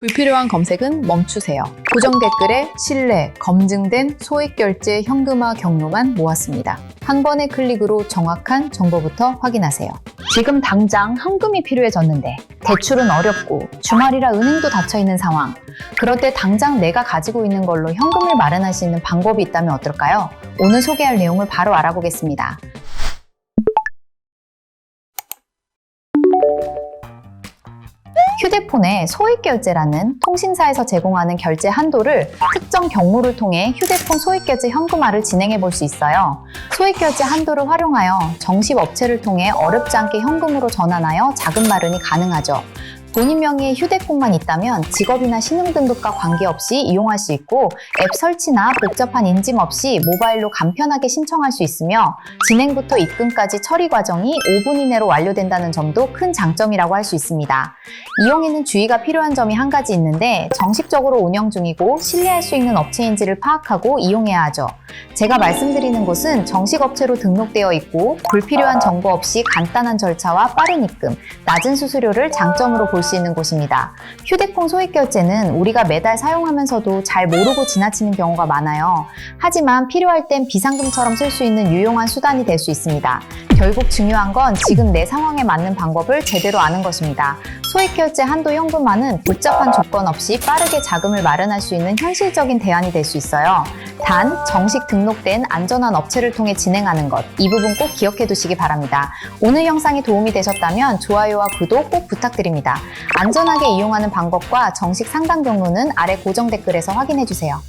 불필요한 검색은 멈추세요. 고정 댓글에 신뢰, 검증된 소액 결제 현금화 경로만 모았습니다. 한 번의 클릭으로 정확한 정보부터 확인하세요. 지금 당장 현금이 필요해졌는데 대출은 어렵고 주말이라 은행도 닫혀 있는 상황. 그럴 때 당장 내가 가지고 있는 걸로 현금을 마련할 수 있는 방법이 있다면 어떨까요? 오늘 소개할 내용을 바로 알아보겠습니다. 휴대폰에 소액 결제라는 통신사에서 제공하는 결제 한도를 특정 경로를 통해 휴대폰 소액 결제 현금화를 진행해 볼 수 있어요. 소액 결제 한도를 활용하여 정식 업체를 통해 어렵지 않게 현금으로 전환하여 자금 마련이 가능하죠. 본인 명의의 휴대폰만 있다면 직업이나 신용 등급과 관계없이 이용할 수 있고 앱 설치나 복잡한 인증 없이 모바일로 간편하게 신청할 수 있으며 진행부터 입금까지 처리 과정이 5분 이내로 완료된다는 점도 큰 장점이라고 할 수 있습니다. 이용에는 주의가 필요한 점이 한 가지 있는데 정식적으로 운영 중이고 신뢰할 수 있는 업체인지를 파악하고 이용해야 하죠. 제가 말씀드리는 곳은 정식 업체로 등록되어 있고 불필요한 정보 없이 간단한 절차와 빠른 입금, 낮은 수수료를 장점으로 볼수 있는 곳입니다. 휴대폰 소액 결제는 우리가 매달 사용하면서도 잘 모르고 지나치는 경우가 많아요. 하지만 필요할 땐 비상금처럼 쓸 수 있는 유용한 수단이 될 수 있습니다. 결국 중요한 건 지금 내 상황에 맞는 방법을 제대로 아는 것입니다. 소액 결제 한도 현금화는 복잡한 조건 없이 빠르게 자금을 마련할 수 있는 현실적인 대안이 될 수 있어요. 단, 정식 등록된 안전한 업체를 통해 진행하는 것. 이 부분 꼭 기억해 두시기 바랍니다. 오늘 영상이 도움이 되셨다면 좋아요와 구독 꼭 부탁드립니다. 안전하게 이용하는 방법과 정식 상담 경로는 아래 고정 댓글에서 확인해 주세요.